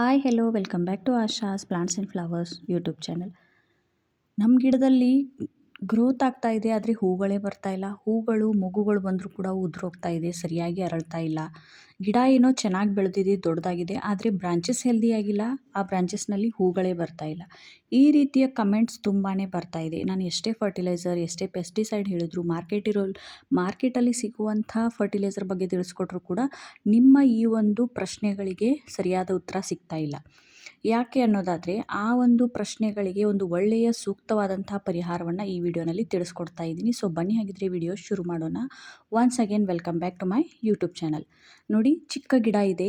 Hi hello welcome back to Asha's plants and flowers YouTube channel ನಮ್ಮ ಗಿಡದಲ್ಲಿ growth ಆಗ್ತಾ ಇದೆ, ಆದರೆ ಹೂಗಳೇ ಬರ್ತಾ ಇಲ್ಲ. ಹೂಗಳು, ಮಗುಗಳು ಬಂದರೂ ಕೂಡ ಉದುರೋಗ್ತಾ ಇದೆ, ಸರಿಯಾಗಿ ಅರಳ್ತಾ ಇಲ್ಲ. ಗಿಡ ಏನೋ ಚೆನ್ನಾಗಿ ಬೆಳೆದಿದೆ, ದೊಡ್ಡದಾಗಿದೆ, ಆದರೆ ಬ್ರಾಂಚಸ್ ಹೆಲ್ದಿ ಆಗಿಲ್ಲ. ಆ ಬ್ರಾಂಚಸ್ನಲ್ಲಿ ಹೂಗಳೇ ಬರ್ತಾ ಇಲ್ಲ. ಈ ರೀತಿಯ ಕಮೆಂಟ್ಸ್ ತುಂಬಾ ಬರ್ತಾ ಇದೆ. ನಾನು ಎಷ್ಟೇ ಫರ್ಟಿಲೈಸರ್ ಎಷ್ಟೇ ಪೆಸ್ಟಿಸೈಡ್ ಹೇಳಿದ್ರು ಮಾರ್ಕೆಟ್ ಇರೋ ಮಾರ್ಕೆಟಲ್ಲಿ ಸಿಗುವಂಥ ಫರ್ಟಿಲೈಸರ್ ಬಗ್ಗೆ ತಿಳಿಸ್ಕೊಟ್ರು ಕೂಡ ನಿಮ್ಮ ಈ ಒಂದು ಪ್ರಶ್ನೆಗಳಿಗೆ ಸರಿಯಾದ ಉತ್ತರ ಸಿಗ್ತಾ ಇಲ್ಲ. ಯಾಕೆ ಅನ್ನೋದಾದರೆ ಆ ಒಂದು ಪ್ರಶ್ನೆಗಳಿಗೆ ಒಂದು ಒಳ್ಳೆಯ ಸೂಕ್ತವಾದಂತಹ ಪರಿಹಾರವನ್ನು ಈ ವಿಡಿಯೋನಲ್ಲಿ ತಿಳಿಸ್ಕೊಡ್ತಾ ಇದ್ದೀನಿ. ಸೊ ಬನ್ನಿ ಹಾಗಿದ್ರೆ ವಿಡಿಯೋ ಶುರು ಮಾಡೋಣ. Once again welcome back to my YouTube channel ನೋಡಿ, ಚಿಕ್ಕ ಗಿಡ ಇದೆ.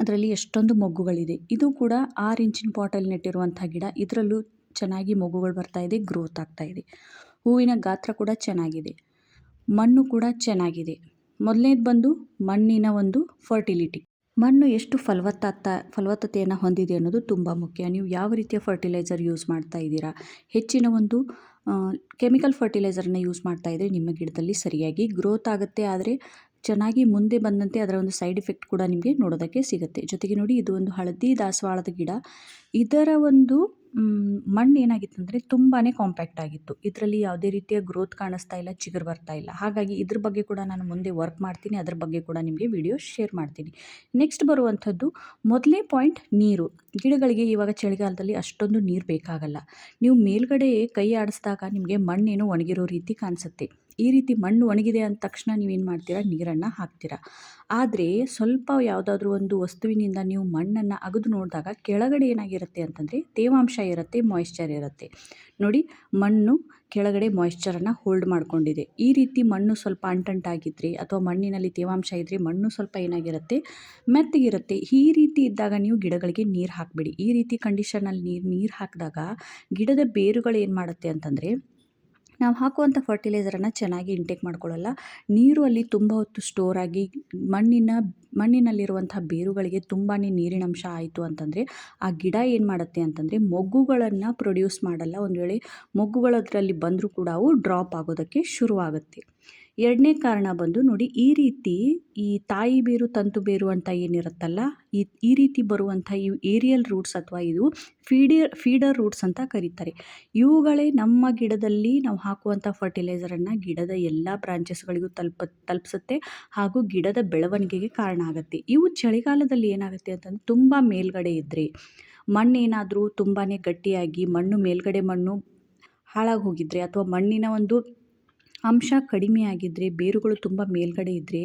ಅದರಲ್ಲಿ ಎಷ್ಟೊಂದು ಮೊಗ್ಗುಗಳಿದೆ. ಇದು ಕೂಡ ಆರು ಇಂಚಿನ ಪಾಟಲ್ಲಿ ನೆಟ್ಟಿರುವಂಥ ಗಿಡ. ಇದರಲ್ಲೂ ಚೆನ್ನಾಗಿ ಮೊಗ್ಗುಗಳು ಬರ್ತಾ ಇದೆ ಗ್ರೋತ್ ಆಗ್ತಾ ಇದೆ. ಹೂವಿನ ಗಾತ್ರ ಕೂಡ ಚೆನ್ನಾಗಿದೆ. ಮಣ್ಣು ಕೂಡ ಚೆನ್ನಾಗಿದೆ. ಮೊದಲನೇದು ಬಂದು ಮಣ್ಣಿನ ಒಂದು ಫರ್ಟಿಲಿಟಿ ಮಣ್ಣು ಎಷ್ಟು ಫಲವತ್ತಾತ, ಫಲವತ್ತತೆಯನ್ನು ಹೊಂದಿದೆ ಅನ್ನೋದು ತುಂಬ ಮುಖ್ಯ. ನೀವು ಯಾವ ರೀತಿಯ ಫರ್ಟಿಲೈಸರ್ ಯೂಸ್ ಮಾಡ್ತಾ ಇದ್ದೀರಾ? ಹೆಚ್ಚಿನ ಒಂದು ಕೆಮಿಕಲ್ ಫರ್ಟಿಲೈಸರನ್ನು ಯೂಸ್ ಮಾಡ್ತಾ ಇದ್ದರೆ ನಿಮ್ಮ ಗಿಡದಲ್ಲಿ ಸರಿಯಾಗಿ ಗ್ರೋತ್ ಆಗುತ್ತೆ. ಆದರೆ ಚೆನ್ನಾಗಿ ಮುಂದೆ ಬಂದಂತೆ ಅದರ ಒಂದು ಸೈಡ್ ಎಫೆಕ್ಟ್ ಕೂಡ ನಿಮಗೆ ನೋಡೋದಕ್ಕೆ ಸಿಗುತ್ತೆ. ಜೊತೆಗೆ ನೋಡಿ, ಇದು ಒಂದು ಹಳದಿ ದಾಸವಾಳದ ಗಿಡ. ಇದರ ಒಂದು ಮಣ್ಣು ಏನಾಗಿತ್ತು ಅಂದರೆ ತುಂಬಾ ಕಾಂಪ್ಯಾಕ್ಟ್ ಆಗಿತ್ತು. ಇದರಲ್ಲಿ ಯಾವುದೇ ರೀತಿಯ ಗ್ರೋತ್ ಕಾಣಿಸ್ತಾ ಇಲ್ಲ, ಚಿಗುರು ಬರ್ತಾ ಇಲ್ಲ. ಹಾಗಾಗಿ ಇದ್ರ ಬಗ್ಗೆ ಕೂಡ ನಾನು ಮುಂದೆ ವರ್ಕ್ ಮಾಡ್ತೀನಿ. ಅದ್ರ ಬಗ್ಗೆ ಕೂಡ ನಿಮಗೆ ವಿಡಿಯೋ ಶೇರ್ ಮಾಡ್ತೀನಿ. ನೆಕ್ಸ್ಟ್ ಬರುವಂಥದ್ದು ಮೊದಲೇ ಪಾಯಿಂಟ್ ನೀರು. ಗಿಡಗಳಿಗೆ ಇವಾಗ ಚಳಿಗಾಲದಲ್ಲಿ ಅಷ್ಟೊಂದು ನೀರು ಬೇಕಾಗಲ್ಲ. ನೀವು ಮೇಲ್ಗಡೆ ಕೈ ಆಡಿಸಿದಾಗ ನಿಮಗೆ ಮಣ್ಣೇನೋ ಒಣಗಿರೋ ರೀತಿ ಕಾಣಿಸುತ್ತೆ. ಈ ರೀತಿ ಮಣ್ಣು ಒಣಗಿದೆ ಅಂದ ತಕ್ಷಣ ನೀವೇನು ಮಾಡ್ತೀರಾ? ನೀರನ್ನು ಹಾಕ್ತೀರಾ. ಆದರೆ ಸ್ವಲ್ಪ ಯಾವುದಾದ್ರೂ ಒಂದು ವಸ್ತುವಿನಿಂದ ನೀವು ಮಣ್ಣನ್ನು ಅಗದು ನೋಡಿದಾಗ ಕೆಳಗಡೆ ಏನಾಗಿರುತ್ತೆ ಅಂತಂದರೆ ತೇವಾಂಶ ಇರುತ್ತೆ ಮಾಯಿಶ್ಚರ್ ಇರುತ್ತೆ. ನೋಡಿ, ಮಣ್ಣು ಕೆಳಗಡೆ ಮಾಯಿಶ್ಚರನ್ನು ಹೋಲ್ಡ್ ಮಾಡ್ಕೊಂಡಿದೆ. ಈ ರೀತಿ ಮಣ್ಣು ಸ್ವಲ್ಪ ಅಂಟಂಟಾಗಿದ್ದರೆ ಅಥವಾ ಮಣ್ಣಿನಲ್ಲಿ ತೇವಾಂಶ ಇದ್ದರೆ ಮಣ್ಣು ಸ್ವಲ್ಪ ಏನಾಗಿರುತ್ತೆ? ಮೆತ್ತಗಿರುತ್ತೆ. ಈ ರೀತಿ ಇದ್ದಾಗ ನೀವು ಗಿಡಗಳಿಗೆ ನೀರು ಹಾಕಬೇಡಿ. ಈ ರೀತಿ ಕಂಡೀಷನಲ್ಲಿ ನೀರು ನೀರು ಹಾಕಿದಾಗ ಗಿಡದ ಬೇರುಗಳು ಏನು ಮಾಡುತ್ತೆ ಅಂತಂದರೆ ನಾವು ಹಾಕುವಂಥ ಫರ್ಟಿಲೈಸರನ್ನು ಚೆನ್ನಾಗಿ ಇಂಟೇಕ್ ಮಾಡ್ಕೊಳ್ಳಲ್ಲ. ನೀರು ಅಲ್ಲಿ ತುಂಬ ಹೊತ್ತು ಸ್ಟೋರ್ ಆಗಿ ಮಣ್ಣಿನ ಮಣ್ಣಿನಲ್ಲಿರುವಂಥ ಬೇರುಗಳಿಗೆ ತುಂಬಾ ನೀರಿನಂಶ ಆಯಿತು ಅಂತಂದರೆ ಆ ಗಿಡ ಏನು ಮಾಡುತ್ತೆ ಅಂತಂದರೆ ಮೊಗ್ಗುಗಳನ್ನು ಪ್ರೊಡ್ಯೂಸ್ ಮಾಡಲ್ಲ. ಒಂದು ವೇಳೆ ಮೊಗ್ಗುಗಳು ಅದರಲ್ಲಿ ಬಂದರೂ ಕೂಡ ಅವು ಡ್ರಾಪ್ ಆಗೋದಕ್ಕೆ ಶುರುವಾಗುತ್ತೆ. ಎರಡನೇ ಕಾರಣ ಬಂದು ನೋಡಿ, ಈ ರೀತಿ ಈ ತಾಯಿ ಬೇರು, ತಂತು ಬೇರು ಅಂತ ಏನಿರುತ್ತಲ್ಲ, ಈ ಈ ರೀತಿ ಬರುವಂಥ ಈ ಏರಿಯಲ್ ರೂಟ್ಸ್ ಅಥವಾ ಇದು ಫೀಡಿಯರ್ ಫೀಡರ್ ರೂಟ್ಸ್ ಅಂತ ಕರೀತಾರೆ. ಇವುಗಳೇ ನಮ್ಮ ಗಿಡದಲ್ಲಿ ನಾವು ಹಾಕುವಂಥ ಫರ್ಟಿಲೈಸರನ್ನು ಗಿಡದ ಎಲ್ಲ ಬ್ರಾಂಚಸ್ಗಳಿಗೂ ತಲುಪ, ತಲುಪಿಸುತ್ತೆ ಹಾಗೂ ಗಿಡದ ಬೆಳವಣಿಗೆಗೆ ಕಾರಣ ಆಗುತ್ತೆ. ಇವು ಚಳಿಗಾಲದಲ್ಲಿ ಏನಾಗುತ್ತೆ ಅಂತಂದ್ರೆ ತುಂಬ ಮೇಲ್ಗಡೆ ಇದ್ದರೆ ಮಣ್ಣೇನಾದರೂ ತುಂಬಾ ಗಟ್ಟಿಯಾಗಿ ಮಣ್ಣು ಮೇಲ್ಗಡೆ ಮಣ್ಣು ಹಾಳಾಗಿ ಹೋಗಿದ್ರೆ ಅಥವಾ ಮಣ್ಣಿನ ಒಂದು ಅಂಶ ಕಡಿಮೆ ಆಗಿದ್ದರೆ ಬೇರುಗಳು ತುಂಬ ಮೇಲ್ಗಡೆ ಇದ್ದರೆ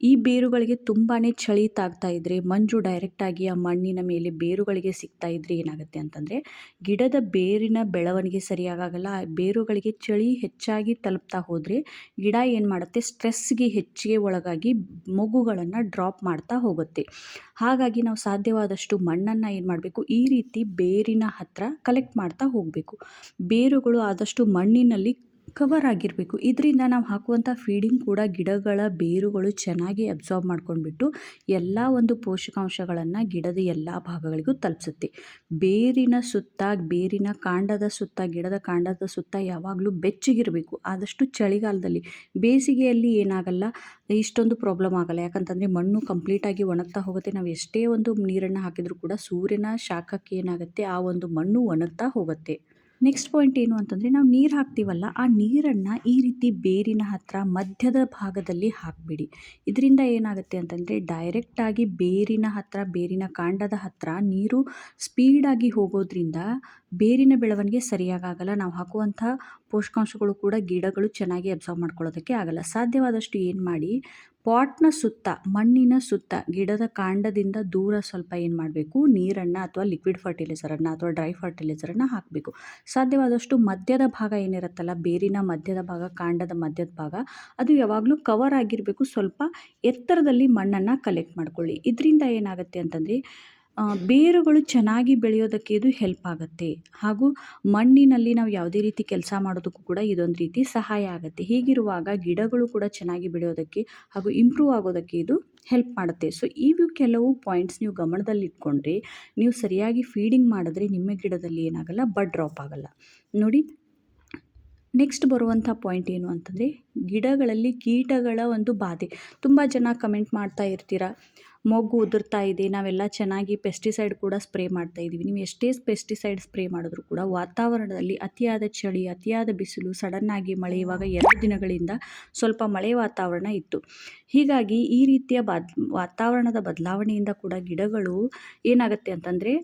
ಈ ಬೇರುಗಳಿಗೆ ತುಂಬಾ ಚಳಿ ತಾಗ್ತಾ ಇದ್ದರೆ ಮಂಜು ಡೈರೆಕ್ಟಾಗಿ ಆ ಮಣ್ಣಿನ ಮೇಲೆ ಬೇರುಗಳಿಗೆ ಸಿಗ್ತಾ ಇದ್ದರೆ ಏನಾಗುತ್ತೆ ಅಂತಂದರೆ, ಗಿಡದ ಬೇರಿನ ಬೆಳವಣಿಗೆ ಸರಿಯಾಗಲ್ಲ. ಬೇರುಗಳಿಗೆ ಚಳಿ ಹೆಚ್ಚಾಗಿ ತಲುಪ್ತಾ ಹೋದರೆ, ಗಿಡ ಏನು ಮಾಡುತ್ತೆ ಸ್ಟ್ರೆಸ್ಗೆ ಹೆಚ್ಚಿಗೆ ಒಳಗಾಗಿ ಮೊಗ್ಗುಗಳನ್ನು ಡ್ರಾಪ್ ಮಾಡ್ತಾ ಹೋಗುತ್ತೆ. ಹಾಗಾಗಿ ನಾವು ಸಾಧ್ಯವಾದಷ್ಟು ಮಣ್ಣನ್ನು ಏನು ಮಾಡಬೇಕು, ಈ ರೀತಿ ಬೇರಿನ ಹತ್ತಿರ ಕಲೆಕ್ಟ್ ಮಾಡ್ತಾ ಹೋಗಬೇಕು. ಬೇರುಗಳು ಆದಷ್ಟು ಮಣ್ಣಿನಲ್ಲಿ ಕವರ್ ಆಗಿರಬೇಕು. ಇದರಿಂದ ನಾವು ಹಾಕುವಂಥ ಫೀಡಿಂಗ್ ಕೂಡ ಗಿಡಗಳ ಬೇರುಗಳು ಚೆನ್ನಾಗಿ ಅಬ್ಸಾರ್ಬ್ ಮಾಡ್ಕೊಂಡ್ಬಿಟ್ಟು ಎಲ್ಲ ಒಂದು ಪೋಷಕಾಂಶಗಳನ್ನು ಗಿಡದ ಎಲ್ಲ ಭಾಗಗಳಿಗೂ ತಲುಪಿಸುತ್ತೆ. ಬೇರಿನ ಸುತ್ತ, ಬೇರಿನ ಕಾಂಡದ ಸುತ್ತ, ಗಿಡದ ಕಾಂಡದ ಸುತ್ತ ಯಾವಾಗಲೂ ಬೆಚ್ಚಗಿರಬೇಕು. ಆದಷ್ಟು ಚಳಿಗಾಲದಲ್ಲಿ. ಬೇಸಿಗೆಯಲ್ಲಿ ಏನಾಗಲ್ಲ, ಇಷ್ಟೊಂದು ಪ್ರಾಬ್ಲಮ್ ಆಗಲ್ಲ. ಯಾಕಂತಂದರೆ ಮಣ್ಣು ಕಂಪ್ಲೀಟಾಗಿ ಒಣಗ್ತಾ ಹೋಗುತ್ತೆ. ನಾವು ಎಷ್ಟೇ ಒಂದು ನೀರನ್ನು ಹಾಕಿದರೂ ಕೂಡ ಸೂರ್ಯನ ಶಾಖಕ್ಕೆ ಏನಾಗುತ್ತೆ, ಆ ಒಂದು ಮಣ್ಣು ಒಣಗ್ತಾ ಹೋಗುತ್ತೆ. ನೆಕ್ಸ್ಟ್ ಪಾಯಿಂಟ್ ಏನು ಅಂತಂದರೆ ನಾವು ನೀರು ಹಾಕ್ತೀವಲ್ಲ, ಆ ನೀರನ್ನು ಈ ರೀತಿ ಬೇರಿನ ಹತ್ತಿರ ಮಧ್ಯದ ಭಾಗದಲ್ಲಿ ಹಾಕಿಬಿಡಿ. ಇದರಿಂದ ಏನಾಗುತ್ತೆ ಅಂತಂದರೆ ಡೈರೆಕ್ಟಾಗಿ ಬೇರಿನ ಹತ್ತಿರ ಬೇರಿನ ಕಾಂಡದ ಹತ್ತಿರ ನೀರು ಸ್ಪೀಡಾಗಿ ಹೋಗೋದ್ರಿಂದ ಬೇರಿನ ಬೆಳವಣಿಗೆ ಸರಿಯಾಗಲ್ಲ ನಾವು ಹಾಕುವಂಥ ಪೋಷಕಾಂಶಗಳು ಕೂಡ ಗಿಡಗಳು ಚೆನ್ನಾಗಿ ಅಬ್ಸಾರ್ವ್ ಮಾಡ್ಕೊಳ್ಳೋದಕ್ಕೆ ಆಗಲ್ಲ. ಸಾಧ್ಯವಾದಷ್ಟು ಏನು ಮಾಡಿ ಪಾಟ್ನ ಸುತ್ತ, ಮಣ್ಣಿನ ಸುತ್ತ, ಗಿಡದ ಕಾಂಡದಿಂದ ದೂರ ಸ್ವಲ್ಪ ಏನು ಮಾಡಬೇಕು? ನೀರನ್ನು ಅಥವಾ ಲಿಕ್ವಿಡ್ ಫರ್ಟಿಲೈಸರನ್ನು ಅಥವಾ ಡ್ರೈ ಫರ್ಟಿಲೈಸರನ್ನು ಹಾಕಬೇಕು. ಸಾಧ್ಯವಾದಷ್ಟು ಮಧ್ಯದ ಭಾಗ ಏನಿರುತ್ತಲ್ಲ, ಬೇರಿನ ಮಧ್ಯದ ಭಾಗ, ಕಾಂಡದ ಮಧ್ಯದ ಭಾಗ, ಅದು ಯಾವಾಗಲೂ ಕವರ್ ಆಗಿರಬೇಕು. ಸ್ವಲ್ಪ ಎತ್ತರದಲ್ಲಿ ಮಣ್ಣನ್ನು ಕಲೆಕ್ಟ್ ಮಾಡ್ಕೊಳ್ಳಿ. ಇದರಿಂದ ಏನಾಗುತ್ತೆ ಅಂತಂದರೆ ಬೇರುಗಳು ಚೆನ್ನಾಗಿ ಬೆಳೆಯೋದಕ್ಕೆ ಇದು ಹೆಲ್ಪ್ ಆಗುತ್ತೆ. ಹಾಗೂ ಮಣ್ಣಿನಲ್ಲಿ ನಾವು ಯಾವುದೇ ರೀತಿ ಕೆಲಸ ಮಾಡೋದಕ್ಕೂ ಕೂಡ ಇದೊಂದು ರೀತಿ ಸಹಾಯ ಆಗುತ್ತೆ. ಹೀಗಿರುವಾಗ ಗಿಡಗಳು ಕೂಡ ಚೆನ್ನಾಗಿ ಬೆಳೆಯೋದಕ್ಕೆ ಹಾಗೂ ಇಂಪ್ರೂವ್ ಆಗೋದಕ್ಕೆ ಇದು ಹೆಲ್ಪ್ ಮಾಡುತ್ತೆ. ಸೊ ಇವು ಕೆಲವು ಪಾಯಿಂಟ್ಸ್ ನೀವು ಗಮನದಲ್ಲಿಟ್ಕೊಂಡ್ರೆ, ನೀವು ಸರಿಯಾಗಿ ಫೀಡಿಂಗ್ ಮಾಡಿದ್ರೆ ನಿಮ್ಮ ಗಿಡದಲ್ಲಿ ಏನಾಗಲ್ಲ ಬಡ್ ಡ್ರಾಪ್ ಆಗಲ್ಲ. ನೋಡಿ ನೆಕ್ಸ್ಟ್ ಬರುವಂಥ ಪಾಯಿಂಟ್ ಏನು ಅಂತಂದರೆ, ಗಿಡಗಳಲ್ಲಿ ಕೀಟಗಳ ಒಂದು ಬಾಧೆ. ತುಂಬ ಜನ ಕಮೆಂಟ್ ಮಾಡ್ತಾ ಇರ್ತೀರ ಮೊಗ್ಗು ಉದುರ್ತಾ ಇದೆ, ನಾವೆಲ್ಲ ಚೆನ್ನಾಗಿ ಪೆಸ್ಟಿಸೈಡ್ ಕೂಡ ಸ್ಪ್ರೇ ಮಾಡ್ತಾ ಇದ್ದೀವಿ. ನೀವು ಎಷ್ಟೇ ಪೆಸ್ಟಿಸೈಡ್ ಸ್ಪ್ರೇ ಮಾಡಿದ್ರು ಕೂಡ ವಾತಾವರಣದಲ್ಲಿ ಅತಿಯಾದ ಚಳಿ, ಅತಿಯಾದ ಬಿಸಿಲು ಸಡನ್ನಾಗಿ ಮಳೆ ಇವಾಗ ಎರಡು ದಿನಗಳಿಂದ ಸ್ವಲ್ಪ ಮಳೆ ವಾತಾವರಣ ಇತ್ತು. ಹೀಗಾಗಿ ಈ ರೀತಿಯ ಬದ್, ವಾತಾವರಣದ ಬದಲಾವಣೆಯಿಂದ ಕೂಡ ಗಿಡಗಳು ಏನಾಗುತ್ತೆ ಅಂತಂದರೆ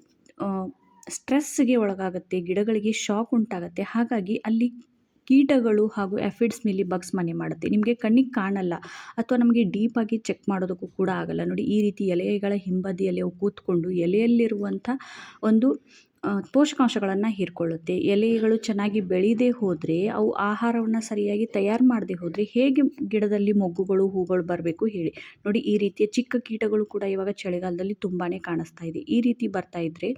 ಸ್ಟ್ರೆಸ್ಗೆ ಒಳಗಾಗುತ್ತೆ, ಗಿಡಗಳಿಗೆ ಶಾಕ್ ಉಂಟಾಗುತ್ತೆ. ಹಾಗಾಗಿ ಅಲ್ಲಿ ಕೀಟಗಳು ಹಾಗೂ ಎಫಿಡ್ಸ್ ಮಿಲಿ ಬಗ್ಸ್ ಮನೆ ಮಾಡುತ್ತೆ. ನಿಮಗೆ ಕಣ್ಣಿಗೆ ಕಾಣಲ್ಲ ಅಥವಾ ನಮಗೆ ಡೀಪಾಗಿ ಚೆಕ್ ಮಾಡೋದಕ್ಕೂ ಕೂಡ ಆಗಲ್ಲ. ನೋಡಿ, ಈ ರೀತಿ ಎಲೆಗಳ ಹಿಂಬದಿಯಲ್ಲಿ ಅವು ಕೂತ್ಕೊಂಡು ಎಲೆಯಲ್ಲಿರುವಂಥ ಒಂದು ಪೋಷಕಾಂಶಗಳನ್ನು ಹೀರ್ಕೊಳ್ಳುತ್ತೆ. ಎಲೆಗಳು ಚೆನ್ನಾಗಿ ಬೆಳೀದೆ ಹೋದರೆ, ಅವು ಆಹಾರವನ್ನು ಸರಿಯಾಗಿ ತಯಾರು ಮಾಡದೆ ಹೋದರೆ ಹೇಗೆ ಗಿಡದಲ್ಲಿ ಮೊಗ್ಗುಗಳು, ಹೂಗಳು ಬರಬೇಕು ಹೇಳಿ. ನೋಡಿ, ಈ ರೀತಿಯ ಚಿಕ್ಕ ಕೀಟಗಳು ಕೂಡ ಇವಾಗ ಚಳಿಗಾಲದಲ್ಲಿ ತುಂಬಾ ಕಾಣಿಸ್ತಾ ಇದೆ. ಈ ರೀತಿ ಬರ್ತಾ ಇದ್ದರೆ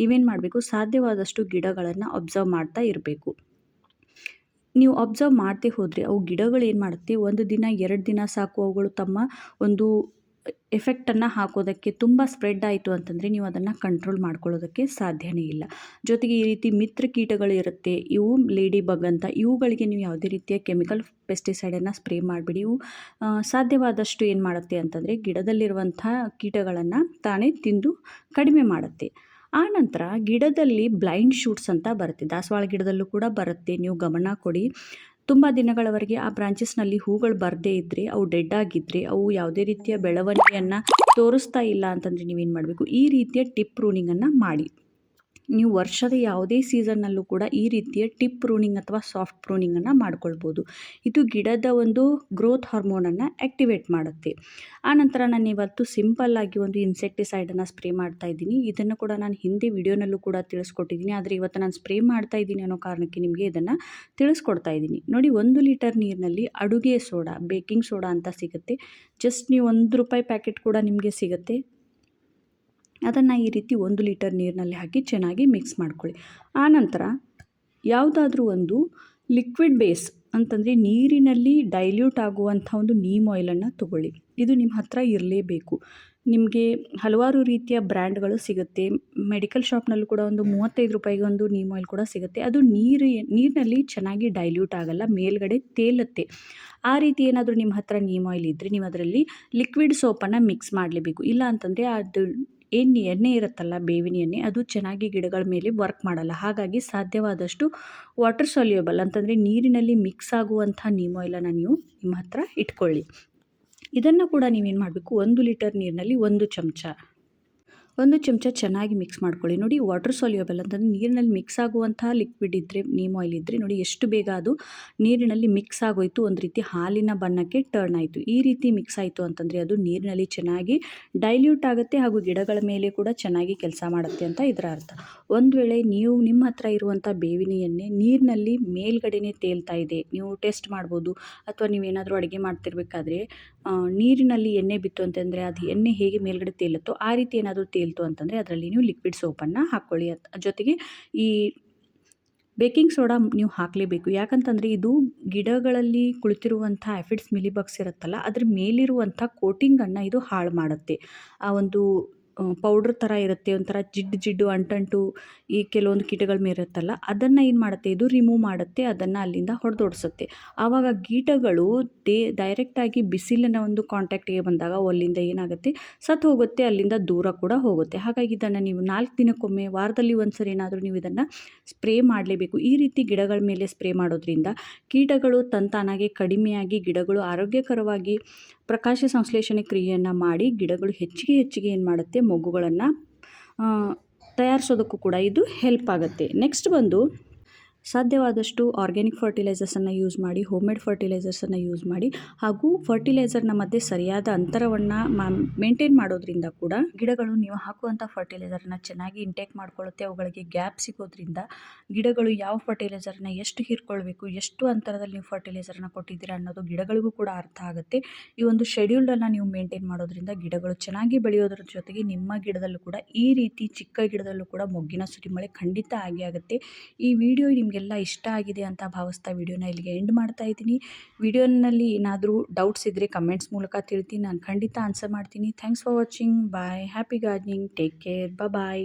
ನೀವೇನು ಮಾಡಬೇಕು? ಸಾಧ್ಯವಾದಷ್ಟು ಗಿಡಗಳನ್ನು ಅಬ್ಸರ್ವ್ ಮಾಡ್ತಾ ಇರಬೇಕು. ನೀವು ಅಬ್ಸರ್ವ್ ಮಾಡ್ತೇ ಹೋದರೆ ಅವು ಗಿಡಗಳು ಏನು ಮಾಡುತ್ತೆ? ಒಂದು ದಿನ, ಎರಡು ದಿನ ಸಾಕು, ಅವುಗಳು ತಮ್ಮ ಒಂದು ಎಫೆಕ್ಟನ್ನು ಹಾಕೋದಕ್ಕೆ ತುಂಬ ಸ್ಪ್ರೆಡ್ ಆಯಿತು ಅಂತಂದರೆ ನೀವು ಅದನ್ನು ಕಂಟ್ರೋಲ್ ಮಾಡ್ಕೊಳ್ಳೋದಕ್ಕೆ ಸಾಧ್ಯನೇ ಇಲ್ಲ. ಜೊತೆಗೆ ಈ ರೀತಿ ಮಿತ್ರ ಕೀಟಗಳು ಇರುತ್ತೆ, ಇವು ಲೇಡಿ ಬಗ್ ಅಂತ, ಇವುಗಳಿಗೆ ನೀವು ಯಾವುದೇ ರೀತಿಯ ಕೆಮಿಕಲ್ ಪೆಸ್ಟಿಸೈಡನ್ನು ಸ್ಪ್ರೇ ಮಾಡಿಬಿಡಿ. ಇವು ಸಾಧ್ಯವಾದಷ್ಟು ಏನು ಮಾಡುತ್ತೆ ಅಂತಂದರೆ ಗಿಡದಲ್ಲಿರುವಂಥ ಕೀಟಗಳನ್ನು ತಾನೇ ತಿಂದು ಕಡಿಮೆ ಮಾಡುತ್ತೆ. ಆನಂತರ ಗಿಡದಲ್ಲಿ ಬ್ಲೈಂಡ್ ಶೂಟ್ಸ್ ಅಂತ ಬರುತ್ತೆ. ದಾಸವಾಳ ಗಿಡದಲ್ಲೂ ಕೂಡ ಬರುತ್ತೆ. ನೀವು ಗಮನ ಕೊಡಿ. ತುಂಬ ದಿನಗಳವರೆಗೆ ಆ ಬ್ರಾಂಚಸ್ನಲ್ಲಿ ಹೂಗಳು ಬರದೇ ಇದ್ದರೆ ಅವು ಡೆಡ್ ಆಗಿದ್ದರೆ ಅವು ಯಾವುದೇ ರೀತಿಯ ಬೆಳವಣಿಗೆಯನ್ನು ತೋರಿಸ್ತಾ ಇಲ್ಲ ಅಂತಂದರೆ ನೀವೇನು ಮಾಡಬೇಕು? ಈ ರೀತಿಯ ಟಿಪ್ ರೂನಿಂಗನ್ನು ಮಾಡಿ. ನೀವು ವರ್ಷದ ಯಾವುದೇ ಸೀಸನ್ನಲ್ಲೂ ಕೂಡ ಈ ರೀತಿಯ ಟಿಪ್ ಪ್ರೂನಿಂಗ್ ಅಥವಾ ಸಾಫ್ಟ್ ಪ್ರೂನಿಂಗನ್ನು ಮಾಡ್ಕೊಳ್ಬೋದು. ಇದು ಗಿಡದ ಒಂದು ಗ್ರೋತ್ ಹಾರ್ಮೋನನ್ನು ಆ್ಯಕ್ಟಿವೇಟ್ ಮಾಡುತ್ತೆ. ಆನಂತರ ನಾನು ಇವತ್ತು ಸಿಂಪಲ್ಲಾಗಿ ಒಂದು ಇನ್ಸೆಕ್ಟಿಸೈಡನ್ನು ಸ್ಪ್ರೇ ಮಾಡ್ತಾ ಇದ್ದೀನಿ. ಇದನ್ನು ಕೂಡ ನಾನು ಹಿಂದೆ ವಿಡಿಯೋನಲ್ಲೂ ಕೂಡ ತಿಳಿಸ್ಕೊಟ್ಟಿದ್ದೀನಿ. ಆದರೆ ಇವತ್ತು ನಾನು ಸ್ಪ್ರೇ ಮಾಡ್ತಾ ಇದ್ದೀನಿ ಅನ್ನೋ ಕಾರಣಕ್ಕೆ ನಿಮಗೆ ಇದನ್ನು ತಿಳಿಸ್ಕೊಡ್ತಾ ಇದ್ದೀನಿ. ನೋಡಿ, ಒಂದು ಲೀಟರ್ ನೀರಿನಲ್ಲಿ ಅಡುಗೆ ಸೋಡಾ, ಬೇಕಿಂಗ್ ಸೋಡಾ ಅಂತ ಸಿಗುತ್ತೆ. ಜಸ್ಟ್ ನೀವು ಒಂದು ರೂಪಾಯಿ ಪ್ಯಾಕೆಟ್ ಕೂಡ ನಿಮಗೆ ಸಿಗುತ್ತೆ. ಅದನ್ನು ಈ ರೀತಿ ಒಂದು ಲೀಟರ್ ನೀರಿನಲ್ಲಿ ಹಾಕಿ ಚೆನ್ನಾಗಿ ಮಿಕ್ಸ್ ಮಾಡ್ಕೊಳ್ಳಿ. ಆನಂತರ ಯಾವುದಾದ್ರೂ ಒಂದು ಲಿಕ್ವಿಡ್ ಬೇಸ್ ಅಂತಂದರೆ ನೀರಿನಲ್ಲಿ ಡೈಲ್ಯೂಟ್ ಆಗುವಂಥ ಒಂದು ನೀಮ್ ಆಯಿಲನ್ನು ತಗೊಳ್ಳಿ. ಇದು ನಿಮ್ಮ ಹತ್ರ ಇರಲೇಬೇಕು. ನಿಮಗೆ ಹಲವಾರು ರೀತಿಯ ಬ್ರ್ಯಾಂಡ್ಗಳು ಸಿಗುತ್ತೆ. ಮೆಡಿಕಲ್ ಶಾಪ್ನಲ್ಲೂ ಕೂಡ ಒಂದು ಮೂವತ್ತೈದು ರೂಪಾಯಿಗೆ ಒಂದು ನೀಮ್ ಆಯಿಲ್ ಕೂಡ ಸಿಗುತ್ತೆ. ಅದು ನೀರು, ನೀರಿನಲ್ಲಿ ಚೆನ್ನಾಗಿ ಡೈಲ್ಯೂಟ್ ಆಗಲ್ಲ, ಮೇಲ್ಗಡೆ ತೇಲುತ್ತೆ. ಆ ರೀತಿ ಏನಾದರೂ ನಿಮ್ಮ ಹತ್ರ ನೀಮ್ ಆಯಿಲ್ ಇದ್ದರೆ ನೀವು ಅದರಲ್ಲಿ ಲಿಕ್ವಿಡ್ ಸೋಪನ್ನು ಮಿಕ್ಸ್ ಮಾಡಲೇಬೇಕು. ಇಲ್ಲ ಅಂತಂದರೆ ಅದು ಏನು ಎಣ್ಣೆ ಇರುತ್ತಲ್ಲ ಬೇವಿನ ಎಣ್ಣೆ, ಅದು ಚೆನ್ನಾಗಿ ಗಿಡಗಳ ಮೇಲೆ ವರ್ಕ್ ಮಾಡಲ್ಲ. ಹಾಗಾಗಿ ಸಾಧ್ಯವಾದಷ್ಟು ವಾಟರ್ ಸೊಲ್ಯೂಬಲ್ ಅಂತಂದರೆ ನೀರಿನಲ್ಲಿ ಮಿಕ್ಸ್ ಆಗುವಂಥ ನೀಮ್ ಆಯಿಲನ್ನು ನೀವು ನಿಮ್ಮ ಹತ್ರ ಇಟ್ಕೊಳ್ಳಿ. ಇದನ್ನು ಕೂಡ ನೀವೇನು ಮಾಡಬೇಕು? ಒಂದು ಲೀಟರ್ ನೀರಿನಲ್ಲಿ ಒಂದು ಚಮಚ. ಒಂದು ಚಮಚ ಚೆನ್ನಾಗಿ ಮಿಕ್ಸ್ ಮಾಡ್ಕೊಳ್ಳಿ. ನೋಡಿ ವಾಟರ್ ಸೊಲ್ಯೂಬಲ್ ಅಂತಂದರೆ ನೀರಿನಲ್ಲಿ ಮಿಕ್ಸ್ ಆಗುವಂತಹ ಲಿಕ್ವಿಡ್ ಇದ್ದರೆ ನೀಮ್ ಆಯಿಲ್ ಇದ್ದರೆ ನೋಡಿ ಎಷ್ಟು ಬೇಗ ಅದು ನೀರಿನಲ್ಲಿ ಮಿಕ್ಸ್ ಆಗೋಯಿತು. ಒಂದು ರೀತಿ ಹಾಲಿನ ಬಣ್ಣಕ್ಕೆ ಟರ್ನ್ ಆಯಿತು. ಈ ರೀತಿ ಮಿಕ್ಸ್ ಆಯಿತು ಅಂತಂದರೆ ಅದು ನೀರಿನಲ್ಲಿ ಚೆನ್ನಾಗಿ ಡೈಲ್ಯೂಟ್ ಆಗುತ್ತೆ ಹಾಗೂ ಗಿಡಗಳ ಮೇಲೆ ಕೂಡ ಚೆನ್ನಾಗಿ ಕೆಲಸ ಮಾಡುತ್ತೆ ಅಂತ ಇದರ ಅರ್ಥ. ಒಂದು ವೇಳೆ ನೀವು ನಿಮ್ಮ ಹತ್ರ ಇರುವಂಥ ಬೇವಿನ ಎಣ್ಣೆ ನೀರಿನಲ್ಲಿ ಮೇಲ್ಗಡೆನೇ ತೇಲ್ತಾ ಇದೆ, ನೀವು ಟೆಸ್ಟ್ ಮಾಡ್ಬೋದು, ಅಥವಾ ನೀವೇನಾದರೂ ಅಡುಗೆ ಮಾಡ್ತಿರ್ಬೇಕಾದ್ರೆ ನೀರಿನಲ್ಲಿ ಎಣ್ಣೆ ಬಿತ್ತು ಅಂತಂದರೆ ಅದು ಎಣ್ಣೆ ಹೇಗೆ ಮೇಲ್ಗಡೆ ತೇಲುತ್ತೋ ಆ ರೀತಿ ಏನಾದರೂ ತೇಲ್ತು ಅಂತಂದರೆ ಅದರಲ್ಲಿ ನೀವು ಲಿಕ್ವಿಡ್ ಸೋಪನ್ನು ಹಾಕ್ಕೊಳ್ಳಿ. ಜೊತೆಗೆ ಈ ಬೇಕಿಂಗ್ ಸೋಡಾ ನೀವು ಹಾಕಲೇಬೇಕು. ಯಾಕಂತಂದರೆ ಇದು ಗಿಡಗಳಲ್ಲಿ ಕುಳಿತಿರುವಂಥ ಆಫಿಡ್ಸ್ ಮಿಲಿಬಗ್ಸ್ ಇರುತ್ತಲ್ಲ, ಅದ್ರ ಮೇಲಿರುವಂಥ ಕೋಟಿಂಗನ್ನು ಇದು ಹಾಳು ಮಾಡುತ್ತೆ. ಆ ಒಂದು ಪೌಡ್ರ್ ಥರ ಇರುತ್ತೆ, ಒಂಥರ ಜಿಡ್ಡು ಜಿಡ್ಡು, ಅಂಟಂಟು ಈ ಕೆಲವೊಂದು ಕೀಟಗಳ ಮೇಲಿರುತ್ತಲ್ಲ ಅದನ್ನು ಏನು ಮಾಡುತ್ತೆ? ಇದು ರಿಮೂವ್ ಮಾಡುತ್ತೆ, ಅದನ್ನು ಅಲ್ಲಿಂದ ಹೊಡೆದೋಡಿಸುತ್ತೆ. ಆವಾಗ ಕೀಟಗಳು ದೇ ಡೈರೆಕ್ಟಾಗಿ ಬಿಸಿಲಿನ ಒಂದು ಕಾಂಟ್ಯಾಕ್ಟಿಗೆ ಬಂದಾಗ ಅಲ್ಲಿಂದ ಏನಾಗುತ್ತೆ? ಸತ್ತು ಹೋಗುತ್ತೆ, ಅಲ್ಲಿಂದ ದೂರ ಕೂಡ ಹೋಗುತ್ತೆ. ಹಾಗಾಗಿ ಇದನ್ನು ನೀವು ನಾಲ್ಕು ದಿನಕ್ಕೊಮ್ಮೆ, ವಾರದಲ್ಲಿ ಒಂದು ಸರಿ ಏನಾದರೂ ನೀವು ಇದನ್ನು ಸ್ಪ್ರೇ ಮಾಡಲೇಬೇಕು. ಈ ರೀತಿ ಗಿಡಗಳ ಮೇಲೆ ಸ್ಪ್ರೇ ಮಾಡೋದ್ರಿಂದ ಕೀಟಗಳು ತಂತಾನಾಗೆ ಕಡಿಮೆಯಾಗಿ ಗಿಡಗಳು ಆರೋಗ್ಯಕರವಾಗಿ ಪ್ರಕಾಶ ಸಂಶ್ಲೇಷಣೆ ಕ್ರಿಯೆಯನ್ನು ಮಾಡಿ ಗಿಡಗಳು ಹೆಚ್ಚಿಗೆ ಹೆಚ್ಚಿಗೆ ಏನು ಮಾಡುತ್ತೆ? ಮೊಗ್ಗುಗಳನ್ನು ತಯಾರಿಸೋದಕ್ಕೂ ಕೂಡ ಇದು ಹೆಲ್ಪ್ ಆಗುತ್ತೆ. ನೆಕ್ಸ್ಟ್ ಬಂದು ಸಾಧ್ಯವಾದಷ್ಟು ಆರ್ಗ್ಯಾನಿಕ್ ಫರ್ಟಿಲೈಸರ್ಸನ್ನು ಯೂಸ್ ಮಾಡಿ ಹೋಮ್ ಮೇಡ್ ಫರ್ಟಿಲೈಸರ್ಸನ್ನು ಯೂಸ್ ಮಾಡಿ, ಹಾಗೂ ಫರ್ಟಿಲೈಸರ್ನ ಮಧ್ಯೆ ಸರಿಯಾದ ಅಂತರವನ್ನು ಮೇಂಟೈನ್ ಮಾಡೋದ್ರಿಂದ ಕೂಡ ಗಿಡಗಳು ನೀವು ಹಾಕುವಂಥ ಫರ್ಟಿಲೈಸರ್ನ ಚೆನ್ನಾಗಿ ಇಂಟೇಕ್ ಮಾಡ್ಕೊಳ್ಳುತ್ತೆ ಅವುಗಳಿಗೆ ಗ್ಯಾಪ್ ಸಿಗೋದ್ರಿಂದ ಗಿಡಗಳು ಯಾವ ಫರ್ಟಿಲೈಸರ್ನ ಎಷ್ಟು ಹೀರ್ಕೊಳ್ಬೇಕು, ಎಷ್ಟು ಅಂತರದಲ್ಲಿ ನೀವು ಫರ್ಟಿಲೈಸರ್ನ ಕೊಟ್ಟಿದ್ದೀರಾ ಅನ್ನೋದು ಗಿಡಗಳಿಗೂ ಕೂಡ ಅರ್ಥ ಆಗುತ್ತೆ. ಈ ಒಂದು ಶೆಡ್ಯೂಲ್ಡನ್ನು ನೀವು ಮೇಂಟೈನ್ ಮಾಡೋದ್ರಿಂದ ಗಿಡಗಳು ಚೆನ್ನಾಗಿ ಬೆಳೆಯೋದ್ರ ಜೊತೆಗೆ ನಿಮ್ಮ ಗಿಡದಲ್ಲೂ ಕೂಡ ಈ ರೀತಿ ಚಿಕ್ಕ ಗಿಡದಲ್ಲೂ ಕೂಡ ಮೊಗ್ಗಿನ ಸುರಿಮಳೆ ಖಂಡಿತ ಆಗಿ ಆಗುತ್ತೆ. ಈ ವಿಡಿಯೋ ನಿಮಗೆ ನಿಮಗೆಲ್ಲ ಇಷ್ಟ ಆಗಿದೆ ಅಂತ ಭಾವಿಸ್ತಾ ವಿಡಿಯೋನ ಇಲ್ಲಿಗೆ ಎಂಡ್ ಮಾಡ್ತಾ ಇದ್ದೀನಿ. ವಿಡಿಯೋನಲ್ಲಿ ಏನಾದರೂ ಡೌಟ್ಸ್ ಇದ್ದರೆ ಕಮೆಂಟ್ಸ್ ಮೂಲಕ ತಿಳ್ತೀನಿ. ನಾನು ಖಂಡಿತ ಆನ್ಸರ್ ಮಾಡ್ತೀನಿ. Thanks for watching bye happy gardening take care bye